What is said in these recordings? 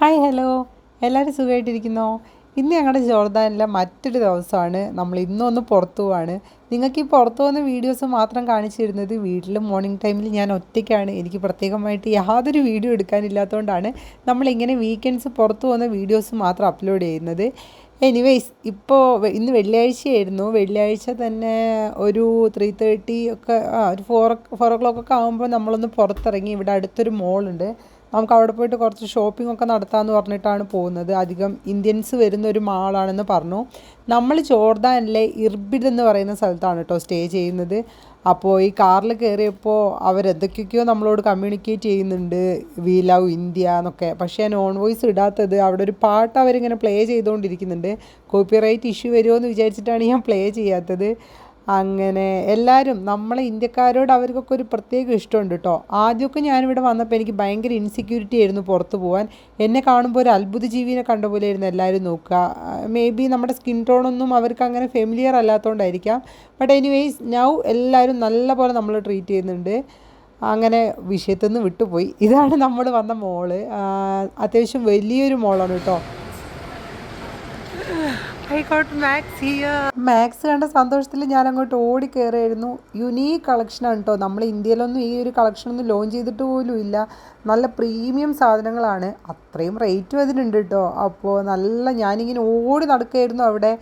Hi hello. എല്ലാവരും സുഖമായിട്ടിരിക്കുന്നോ ഇന്ന് ഞങ്ങളുടെ ജോർദാനിലെ മറ്റൊരു ദിവസമാണ്. നമ്മൾ ഇന്നൊന്ന് പുറത്തു പോവാണ്. നിങ്ങൾക്ക് ഈ പുറത്തു പോകുന്ന വീഡിയോസ് മാത്രം കാണിച്ചു തരുന്നത് വീട്ടിൽ മോർണിംഗ് ടൈമിൽ ഞാൻ ഒറ്റയ്ക്കാണ്. എനിക്ക് പ്രത്യേകമായിട്ട് യാതൊരു വീഡിയോ എടുക്കാനില്ലാത്തതുകൊണ്ടാണ് നമ്മളിങ്ങനെ വീക്കെൻഡ്സ് പുറത്തു പോകുന്ന വീഡിയോസ് മാത്രം അപ്ലോഡ് ചെയ്യുന്നത്. എനിവേസ് ഇപ്പോൾ ഇന്ന് വെള്ളിയാഴ്ചയായിരുന്നു. വെള്ളിയാഴ്ച തന്നെ ഒരു ത്രീ തേർട്ടി ഒക്കെ ആ ഒരു ഫോർ ഫോർ ഒ ക്ലോക്ക് ഒക്കെ ആകുമ്പോൾ നമ്മളൊന്ന് പുറത്തിറങ്ങി. ഇവിടെ അടുത്തൊരു മോളുണ്ട് നമുക്ക് അവിടെ പോയിട്ട് കുറച്ച് ഷോപ്പിംഗ് ഒക്കെ നടത്താമെന്ന് പറഞ്ഞിട്ടാണ് പോകുന്നത്. അധികം ഇന്ത്യൻസ് വരുന്ന ഒരു മാളാണെന്ന് പറഞ്ഞു. നമ്മൾ ജോർദാനിലെ ഇർബിഡ് എന്ന് പറയുന്ന സ്ഥലത്താണ് കേട്ടോ സ്റ്റേ ചെയ്യുന്നത്. അപ്പോൾ ഈ കാറിൽ കയറിയപ്പോൾ അവരെന്തൊക്കെയൊക്കെയോ നമ്മളോട് കമ്മ്യൂണിക്കേറ്റ് ചെയ്യുന്നുണ്ട്. വി ലവ് ഇന്ത്യ എന്നൊക്കെ. പക്ഷേ നോൺ വോയിസ് ഇടാത്തത് അവിടെ ഒരു പാട്ട് അവരിങ്ങനെ പ്ലേ ചെയ്തുകൊണ്ടിരിക്കുന്നുണ്ട്. കോപ്പിറൈറ്റ് ഇഷ്യൂ വരുമോ എന്ന് വിചാരിച്ചിട്ടാണ് ഞാൻ പ്ലേ ചെയ്യാത്തത്. അങ്ങനെ എല്ലാവരും നമ്മളെ ഇന്ത്യക്കാരോട് അവർക്കൊക്കെ ഒരു പ്രത്യേക ഇഷ്ടമുണ്ട് കേട്ടോ. ആദ്യമൊക്കെ ഞാനിവിടെ വന്നപ്പോൾ എനിക്ക് ഭയങ്കര ഇൻസെക്യൂരിറ്റി ആയിരുന്നു പുറത്ത് പോകാൻ എന്നെ കാണുമ്പോൾ ഒരു അത്ഭുത ജീവിനെ കണ്ട പോലെ ആയിരുന്നു എല്ലാവരും നോക്കുക. മേ ബി നമ്മുടെ സ്കിൻ ടോണൊന്നും അവർക്ക് അങ്ങനെ ഫെമിലിയർ അല്ലാത്തതുകൊണ്ടായിരിക്കാം ബട്ട് എനിവേയ്സ് നൗ എല്ലാവരും നല്ല പോലെ നമ്മൾ ട്രീറ്റ് ചെയ്യുന്നുണ്ട്. അങ്ങനെ വിഷയത്തിൽ നിന്ന് വിട്ടുപോയി. ഇതാണ് നമ്മൾ വന്ന മോൾ. അത്യാവശ്യം വലിയൊരു മോളാണ് കേട്ടോ. മാക്സ് മാക്സ് കണ്ട സന്തോഷത്തിൽ ഞാൻ അങ്ങോട്ട് ഓടി കയറിയായിരുന്നു യുനീക്ക് കളക്ഷനാണ് കേട്ടോ നമ്മൾ ഇന്ത്യയിലൊന്നും ഈ ഒരു കളക്ഷൻ കളക്ഷനൊന്നും ലോഞ്ച് ചെയ്തിട്ട് പോലും ഇല്ല. നല്ല പ്രീമിയം സാധനങ്ങളാണ്. അത്രയും റേറ്റും അതിനുണ്ട് കേട്ടോ അപ്പോൾ നല്ല ഞാനിങ്ങനെ ഓടി നടക്കുകയായിരുന്നു അവിടെ.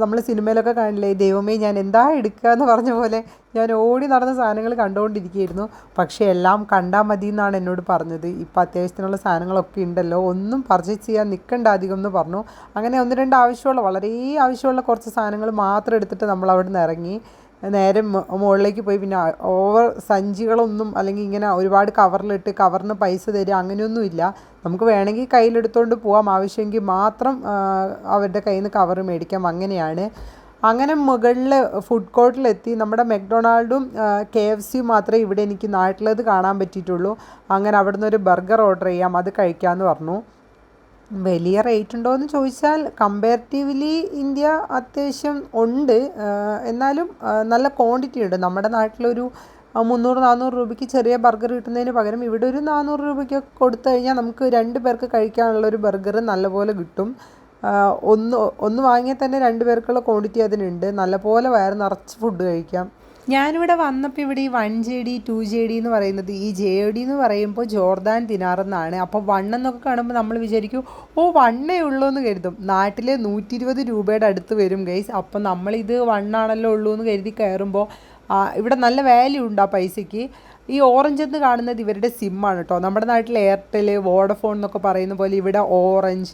നമ്മൾ സിനിമയിലൊക്കെ കാണില്ലേ ദൈവമേ ഞാൻ എന്താ എടുക്കുക എന്ന് പറഞ്ഞ പോലെ ഞാൻ ഓടി നടന്ന സാധനങ്ങൾ കണ്ടുകൊണ്ടിരിക്കുകയായിരുന്നു. പക്ഷേ എല്ലാം കണ്ടാൽ മതി എന്നാണ് എന്നോട് പറഞ്ഞത്. ഇപ്പോൾ അത്യാവശ്യത്തിനുള്ള സാധനങ്ങളൊക്കെ ഉണ്ടല്ലോ ഒന്നും പർച്ചേസ് ചെയ്യാൻ നിൽക്കണ്ട അധികം എന്ന് പറഞ്ഞു. അങ്ങനെ ഒന്ന് രണ്ട് ആവശ്യമുള്ള വളരെ ആവശ്യമുള്ള കുറച്ച് സാധനങ്ങൾ മാത്രം എടുത്തിട്ട് നമ്മൾ അവിടെ നിന്ന് ഇറങ്ങി. നേരെ മുകളിലേക്ക് പോയി. പിന്നെ ഓവർ സഞ്ചികളൊന്നും അല്ലെങ്കിൽ ഇങ്ങനെ ഒരുപാട് കവറിലിട്ട് കവറിന് പൈസ തരിക അങ്ങനെയൊന്നുമില്ല നമുക്ക് വേണമെങ്കിൽ കയ്യിലെടുത്തുകൊണ്ട് പോകാം ആവശ്യമെങ്കിൽ മാത്രം അവരുടെ കയ്യിൽ നിന്ന് കവർ മേടിക്കാം. അങ്ങനെയാണ്. അങ്ങനെ മുകളിൽ ഫുഡ് കോർട്ടിലെത്തി നമ്മുടെ മെക്ഡൊണാൾഡും കെ എഫ് സിയും മാത്രമേ ഇവിടെ എനിക്ക് നാട്ടിലത് കാണാൻ പറ്റിയിട്ടുള്ളൂ. അങ്ങനെ അവിടുന്ന് ഒരു ബർഗർ ഓർഡർ ചെയ്യാം. അത് കഴിക്കാമെന്ന് പറഞ്ഞു. വലിയ റേറ്റ് ഉണ്ടോ എന്ന് ചോദിച്ചാൽ കമ്പാരിറ്റീവ്ലി ഇന്ത്യ അത്യാവശ്യം ഉണ്ട്. എന്നാലും നല്ല ക്വാണ്ടിറ്റി ഉണ്ട്. നമ്മുടെ നാട്ടിലൊരു മുന്നൂറ് നാനൂറ് രൂപയ്ക്ക് ചെറിയ ബർഗർ കിട്ടുന്നതിന് പകരം ഇവിടെ ഒരു നാനൂറ് രൂപയ്ക്ക് കൊടുത്തു കഴിഞ്ഞാൽ നമുക്ക് രണ്ട് പേർക്ക് കഴിക്കാനുള്ള ഒരു ബർഗർ നല്ലപോലെ കിട്ടും. ഒന്ന് ഒന്ന് വാങ്ങിയാൽ തന്നെ രണ്ട് പേർക്കുള്ള ക്വാണ്ടിറ്റി അതിനുണ്ട്. നല്ലപോലെ വയറ് നിറച്ച് ഫുഡ് കഴിക്കാം. ഞാനിവിടെ വന്നപ്പോൾ ഇവിടെ ഈ one J D two J D എന്ന് പറയുന്നത് ഈ ജെ ഡി എന്ന് പറയുമ്പോൾ ജോർദാൻ ദിനാർ എന്നാണ്. അപ്പോൾ വണ്ണെന്നൊക്കെ കാണുമ്പോൾ നമ്മൾ വിചാരിക്കും ഓ വണ്ണേ ഉള്ളൂ എന്ന് കരുതും. നാട്ടിലെ നൂറ്റി ഇരുപത് രൂപയുടെ അടുത്ത് വരും ഗൈസ് അപ്പോൾ നമ്മളിത് വണ്ണാണല്ലോ ഉള്ളൂ എന്ന് കരുതി കയറുമ്പോൾ ഇവിടെ നല്ല വാല്യൂ ഉണ്ട് ആ പൈസയ്ക്ക്. ഈ ഓറഞ്ച് എന്ന് കാണുന്നത് ഇവരുടെ സിമ്മാണ് കേട്ടോ നമ്മുടെ നാട്ടിൽ എയർടെൽ വോഡഫോൺ എന്നൊക്കെ പറയുന്ന പോലെ ഇവിടെ ഓറഞ്ച്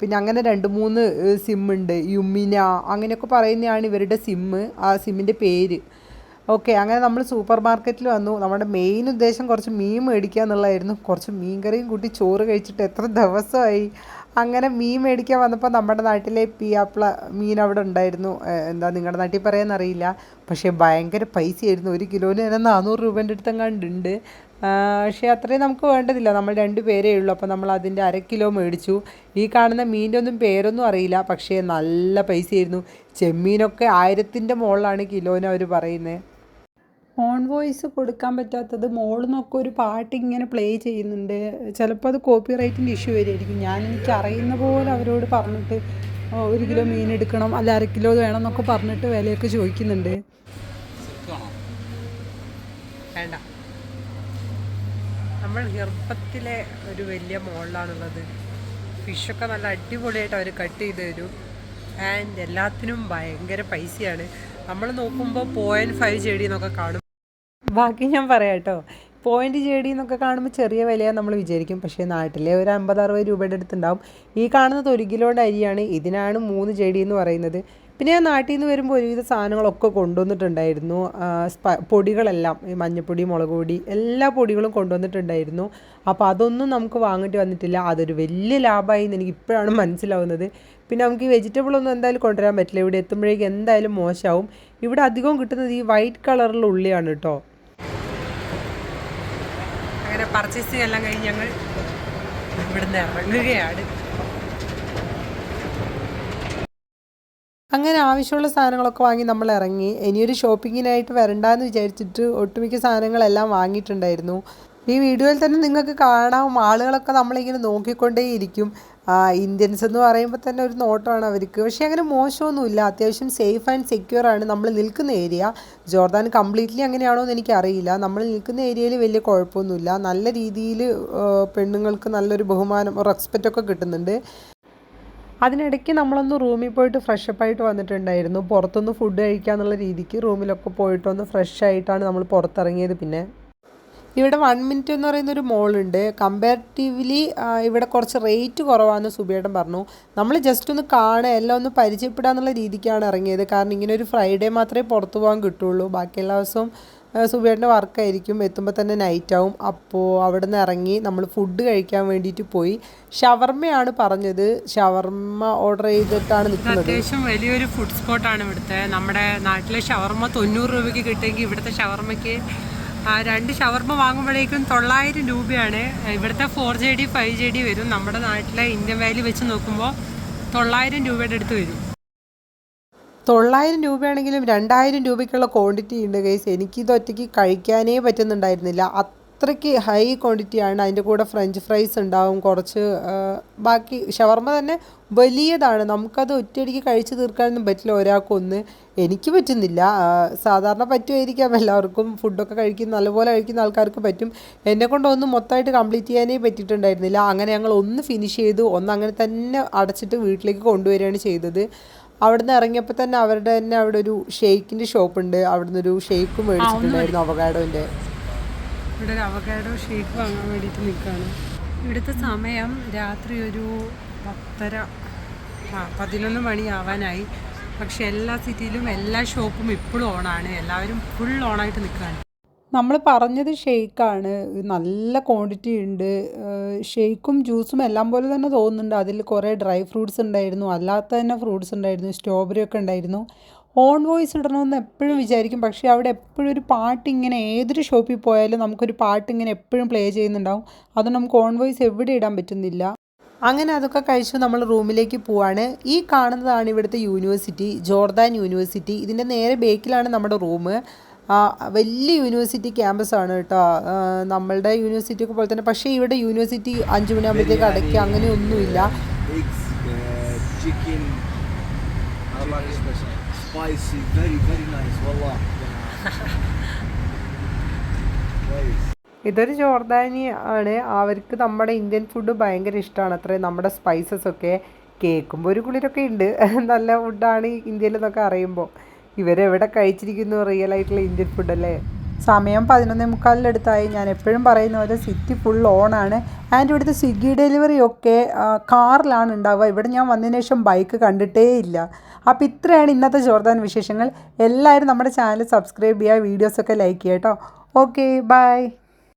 പിന്നെ അങ്ങനെ രണ്ട് മൂന്ന് സിമ്മുണ്ട് യുമിന അങ്ങനെയൊക്കെ പറയുന്നതാണ് ഇവരുടെ സിമ്മ് ആ സിമ്മിന്റെ പേര്. ഓക്കെ അങ്ങനെ നമ്മൾ സൂപ്പർ മാർക്കറ്റിൽ വന്നു. നമ്മുടെ മെയിൻ ഉദ്ദേശം കുറച്ച് മീൻ മേടിക്കുക എന്നുള്ളതായിരുന്നു. കുറച്ച് മീൻ കറിയും കൂട്ടി ചോറ് കഴിച്ചിട്ട് എത്ര ദിവസമായി. അങ്ങനെ മീൻ മേടിക്കാൻ വന്നപ്പോൾ നമ്മുടെ നാട്ടിലെ പിയാപ്ല മീൻ അവിടെ ഉണ്ടായിരുന്നു. എന്താ നിങ്ങളുടെ നാട്ടിൽ പറയാമെന്നറിയില്ല പക്ഷേ ഭയങ്കര പൈസയായിരുന്നു. ഒരു കിലോന് തന്നെ നാനൂറ് രൂപേന്റെ അടുത്തെങ്ങാണ്ടുണ്ട്. പക്ഷേ അത്രയും നമുക്ക് വേണ്ടതില്ല. നമ്മൾ രണ്ട് പേരേ ഉള്ളൂ. അപ്പോൾ നമ്മൾ അതിന്റെ അര കിലോ മേടിച്ചു. ഈ കാണുന്ന മീനിന്റെ ഒന്നും പേരൊന്നും അറിയില്ല. പക്ഷേ നല്ല പൈസയായിരുന്നു. ചെമ്മീനൊക്കെ ആയിരത്തിന്റെ മുകളിലാണ് കിലോന് അവർ പറയുന്നത്. ഓൺ വോയിസ് കൊടുക്കാൻ പറ്റാത്തത് മോളിൽ നിന്നൊക്കെ ഒരു പാട്ട് ഇങ്ങനെ പ്ലേ ചെയ്യുന്നുണ്ട്. ചിലപ്പോൾ അത് കോപ്പി റൈറ്റിന്റെ ഇഷ്യൂ വരുമായിരിക്കും ഞാൻ എനിക്ക് അറിയുന്ന പോലെ അവരോട് പറഞ്ഞിട്ട് ഒരു കിലോ മീൻ എടുക്കണം അല്ല അര കിലോ വേണം എന്നൊക്കെ പറഞ്ഞിട്ട് വിലയൊക്കെ ചോദിക്കുന്നുണ്ട്. വേണ്ട. നമ്മൾ ഗർഭത്തിലെ ഒരു വലിയ മോളിലാണുള്ളത്. ഫിഷൊക്കെ നല്ല അടിപൊളിയായിട്ട് അവർ കട്ട് ചെയ്ത് തരും. ആൻഡ് എല്ലാത്തിനും ഭയങ്കര പൈസയാണ്. നമ്മൾ നോക്കുമ്പോൾ പോയിന്റ് ഫൈവ് ജെ ഡി എന്നൊക്കെ കാണും. ബാക്കി ഞാൻ പറയാം കേട്ടോ. പോയിന്റ് ജെ ഡി എന്നൊക്കെ കാണുമ്പോൾ ചെറിയ വിലയാണ് നമ്മൾ വിചാരിക്കും. പക്ഷേ നാട്ടിലെ ഒരു അമ്പത് അറുപത് രൂപയുടെ അടുത്തുണ്ടാവും. ഈ കാണുന്നത് ഒരു കിലോയുടെ അരിയാണ്. ഇതിനാണ് മൂന്ന് ഡി എന്ന് പറയുന്നത്. പിന്നെ ഞാൻ നാട്ടിൽ നിന്ന് വരുമ്പോൾ ഒരുവിധ സാധനങ്ങളൊക്കെ കൊണ്ടുവന്നിട്ടുണ്ടായിരുന്നു. പൊടികളെല്ലാം. ഈ മഞ്ഞപ്പൊടി മുളക് പൊടി എല്ലാ പൊടികളും കൊണ്ടുവന്നിട്ടുണ്ടായിരുന്നു. അപ്പോൾ അതൊന്നും നമുക്ക് വാങ്ങിട്ട് വന്നിട്ടില്ല. അതൊരു വലിയ ലാഭമായി എന്ന് എനിക്ക് ഇപ്പോഴാണ് മനസ്സിലാവുന്നത്. പിന്നെ നമുക്ക് ഈ വെജിറ്റബിൾ ഒന്നും എന്തായാലും കൊണ്ടുവരാൻ പറ്റില്ല. ഇവിടെ എത്തുമ്പോഴേക്കും എന്തായാലും മോശമാവും. ഇവിടെ അധികവും കിട്ടുന്നത് ഈ വൈറ്റ് കളറിലുള്ള ഉള്ളിയാണ് കേട്ടോ. അങ്ങനെ പർച്ചേസിങ് എല്ലാം കഴിഞ്ഞ് ഞങ്ങൾ ഇവിടുന്ന് ഇറങ്ങുകയാണ്. അങ്ങനെ ആവശ്യമുള്ള സാധനങ്ങളൊക്കെ വാങ്ങി നമ്മൾ ഇറങ്ങി. ഇനിയൊരു ഷോപ്പിങ്ങിനായിട്ട് വരണ്ടെന്ന് വിചാരിച്ചിട്ട് ഒട്ടുമിക്ക സാധനങ്ങളെല്ലാം വാങ്ങിയിട്ടുണ്ടായിരുന്നു. ഈ വീഡിയോയിൽ തന്നെ നിങ്ങൾക്ക് കാണാം. ആളുകളൊക്കെ നമ്മളിങ്ങനെ നോക്കിക്കൊണ്ടേയിരിക്കും. ഇന്ത്യൻസ് എന്ന് പറയുമ്പോൾ തന്നെ ഒരു നോട്ടമാണ് അവർക്ക്. പക്ഷേ അങ്ങനെ മോശമൊന്നുമില്ല. അത്യാവശ്യം സേഫ് ആൻഡ് സെക്യൂർ ആണ് നമ്മൾ നിൽക്കുന്ന ഏരിയ ജോർദാൻ കംപ്ലീറ്റ്ലി അങ്ങനെയാണോ എന്ന് എനിക്കറിയില്ല. നമ്മൾ നിൽക്കുന്ന ഏരിയയിൽ വലിയ കുഴപ്പമൊന്നുമില്ല. നല്ല രീതിയിൽ പെണ്ണുങ്ങൾക്ക് നല്ലൊരു ബഹുമാനം റെസ്പെക്റ്റ് ഒക്കെ കിട്ടുന്നുണ്ട്. അതിനിടയ്ക്ക് നമ്മളൊന്ന് റൂമിൽ പോയിട്ട് ഫ്രഷപ്പ് ആയിട്ട് വന്നിട്ടുണ്ടായിരുന്നു. പുറത്തൊന്ന് ഫുഡ് കഴിക്കാന്നുള്ള രീതിക്ക് റൂമിലൊക്കെ പോയിട്ടൊന്ന് ഫ്രഷ് ആയിട്ടാണ് നമ്മൾ പുറത്തിറങ്ങിയത് പിന്നെ. ഇവിടെ വൺ മിനിറ്റ് എന്ന് പറയുന്ന ഒരു മോളുണ്ട് കമ്പാരിറ്റീവ്ലി ഇവിടെ കുറച്ച് റേറ്റ് കുറവാണെന്ന് സുബിയേട്ടൻ പറഞ്ഞു. നമ്മൾ ജസ്റ്റ് ഒന്ന് കാണുക എല്ലാം ഒന്ന് പരിചയപ്പെടുക എന്നുള്ള രീതിക്കാണ് ഇറങ്ങിയത്. കാരണം ഇങ്ങനെ ഒരു ഫ്രൈഡേ മാത്രമേ പുറത്തു പോകാൻ കിട്ടുള്ളൂ. ബാക്കി എല്ലാ ദിവസവും സുബിയേട്ടന്റെ വർക്കായിരിക്കും എത്തുമ്പോൾ തന്നെ നൈറ്റ് ആവും. അപ്പോൾ അവിടെ നിന്ന് ഇറങ്ങി നമ്മൾ ഫുഡ് കഴിക്കാൻ വേണ്ടിയിട്ട് പോയി. ഷവർമ്മയാണ് പറഞ്ഞത്. ഷവർമ്മ ഓർഡർ ചെയ്തിട്ടാണ് നിൽക്കുന്നത്. അത്യാവശ്യം വലിയൊരു ഫുഡ് സ്പോട്ടാണ് ഇവിടുത്തെ. നമ്മുടെ നാട്ടിലെ ഷവർമ്മ തൊണ്ണൂറ് രൂപയ്ക്ക് കിട്ടുമെങ്കിൽ ഇവിടുത്തെ ഷവർമ്മയ്ക്ക് ആ, രണ്ട് ഷവർമ്മ വാങ്ങുമ്പോഴേക്കും തൊള്ളായിരം രൂപയാണ് ഇവിടുത്തെ four J D five J D വരും. നമ്മുടെ നാട്ടിലെ ഇന്ത്യൻ വാലി വെച്ച് നോക്കുമ്പോൾ തൊള്ളായിരം രൂപയുടെ അടുത്ത് വരും. തൊള്ളായിരം രൂപയാണെങ്കിലും രണ്ടായിരം രൂപയ്ക്കുള്ള ക്വാണ്ടിറ്റി ഉണ്ട് ഗൈസ് എനിക്കിത് ഒറ്റയ്ക്ക് കഴിക്കാനേ പറ്റുന്നുണ്ടായിരുന്നില്ല. അത്രയ്ക്ക് ഹൈ ക്വാണ്ടിറ്റിയാണ് അതിന്റെ കൂടെ ഫ്രഞ്ച് ഫ്രൈസ് ഉണ്ടാവും. കുറച്ച് ബാക്കി ഷവർമ്മ തന്നെ വലിയതാണ്. നമുക്കത് ഒറ്റയടിക്ക് കഴിച്ച് തീർക്കാനൊന്നും പറ്റില്ല ഒരാൾക്കൊന്ന്. എനിക്ക് പറ്റുന്നില്ല. സാധാരണ പറ്റുമായിരിക്കാം. എല്ലാവർക്കും ഫുഡൊക്കെ കഴിക്കുന്ന നല്ലപോലെ കഴിക്കുന്ന ആൾക്കാർക്ക് പറ്റും. എന്നെ കൊണ്ട് ഒന്നും മൊത്തമായിട്ട് കംപ്ലീറ്റ് ചെയ്യാനേ പറ്റിയിട്ടുണ്ടായിരുന്നില്ല. അങ്ങനെ ഞങ്ങൾ ഒന്ന് ഫിനിഷ് ചെയ്തു. ഒന്ന് അങ്ങനെ തന്നെ അടച്ചിട്ട് വീട്ടിലേക്ക് കൊണ്ടുവരികയാണ് ചെയ്തത്. അവിടുന്ന് ഇറങ്ങിയപ്പോൾ തന്നെ അവരുടെ തന്നെ അവിടെ ഒരു ഷെയ്ക്കിന്റെ ഷോപ്പുണ്ട്. അവിടുന്ന് ഒരു ഷെയ്ക്കും മേടിച്ചിട്ടുണ്ടായിരുന്നു അവകാഡോന്റെ. ഇവിടെ ഒരു അവകാഡോ ഷേക്ക് വാങ്ങാൻ വേണ്ടിയിട്ട് നിൽക്കുകയാണ്. ഇവിടുത്തെ സമയം രാത്രി ഒരു പത്തര ആ പതിനൊന്ന് മണിയാവാനായി പക്ഷെ എല്ലാ സിറ്റിയിലും എല്ലാ ഷോപ്പും ഇപ്പോഴും ഓണാണ് എല്ലാവരും ഫുൾ ഓണായിട്ട് നിൽക്കുകയാണ്. നമ്മൾ പറഞ്ഞത് ഷെയ്ക്കാണ് നല്ല ക്വാണ്ടിറ്റി ഉണ്ട്. ഷെയ്ക്കും ജ്യൂസും എല്ലാം പോലെ തന്നെ തോന്നുന്നുണ്ട്. അതിൽ കുറേ ഡ്രൈ ഫ്രൂട്ട്സ് ഉണ്ടായിരുന്നു. അല്ലാത്ത തന്നെ ഫ്രൂട്ട്സ് ഉണ്ടായിരുന്നു. സ്ട്രോബെറി ഒക്കെ ഉണ്ടായിരുന്നു. ഓൺ വോയിസ് ഇടണമെന്ന് എപ്പോഴും വിചാരിക്കും. പക്ഷേ അവിടെ എപ്പോഴും ഒരു പാട്ട് ഇങ്ങനെ ഏതൊരു ഷോപ്പിൽ പോയാലും നമുക്കൊരു പാട്ട് ഇങ്ങനെ എപ്പോഴും പ്ലേ ചെയ്യുന്നുണ്ടാവും. അത് നമുക്ക് ഓൺ വോയിസ് എവിടെ ഇടാൻ പറ്റുന്നില്ല. അങ്ങനെ അതൊക്കെ കഴിച്ച് നമ്മൾ റൂമിലേക്ക് പോവാണ്. ഈ കാണുന്നതാണ് ഇവിടുത്തെ യൂണിവേഴ്സിറ്റി ജോർദാൻ യൂണിവേഴ്സിറ്റി. ഇതിന്റെ നേരെ ബേക്കിലാണ് നമ്മുടെ റൂം വലിയ യൂണിവേഴ്സിറ്റി ക്യാമ്പസ് ആണ് കേട്ടോ. നമ്മളുടെ യൂണിവേഴ്സിറ്റി ഒക്കെ പോലെ തന്നെ. പക്ഷേ ഇവിടെ യൂണിവേഴ്സിറ്റി അഞ്ച് മണിയാകുമ്പോഴത്തേക്ക് അടയ്ക്കുക അങ്ങനെയൊന്നുമില്ല. Spicy, very very nice. Wallah. Nice. ഇതൊരു ജോർദാനി ആണ് അവർക്ക് നമ്മുടെ ഇന്ത്യൻ ഫുഡ് ഭയങ്കര ഇഷ്ടമാണ് അത്രേ നമ്മുടെ സ്പൈസസ് ഒക്കെ കേൾക്കുമ്പോൾ ഒരു കുളിരൊക്കെ ഉണ്ട് നല്ല ഫുഡാണ് ഇന്ത്യയിൽ എന്നൊക്കെ അറിയുമ്പോൾ ഇവരെവിടെ കഴിച്ചിരിക്കുന്നു റിയൽ ആയിട്ടുള്ള ഇന്ത്യൻ ഫുഡല്ലേ സമയം പതിനൊന്നേ മുക്കാലിനടുത്തായി ഞാൻ എപ്പോഴും പറയുന്ന പോലെ സിറ്റി ഫുൾ ഓണാണ്. ആൻഡ് ഇവിടുത്തെ സ്വിഗ്ഗി ഡെലിവറി ഒക്കെ കാറിലാണ് ഉണ്ടാവുക. ഇവിടെ ഞാൻ വന്നതിന് ശേഷം ബൈക്ക് കണ്ടിട്ടേ ഇല്ല. അപ്പോൾ ഇത്രയാണ് ഇന്നത്തെ ജോർദാൻ വിശേഷങ്ങൾ. എല്ലാവരും നമ്മുടെ ചാനൽ സബ്സ്ക്രൈബ് ചെയ്യുക വീഡിയോസൊക്കെ ലൈക്ക് ചെയ്യുക കേട്ടോ. Okay bye.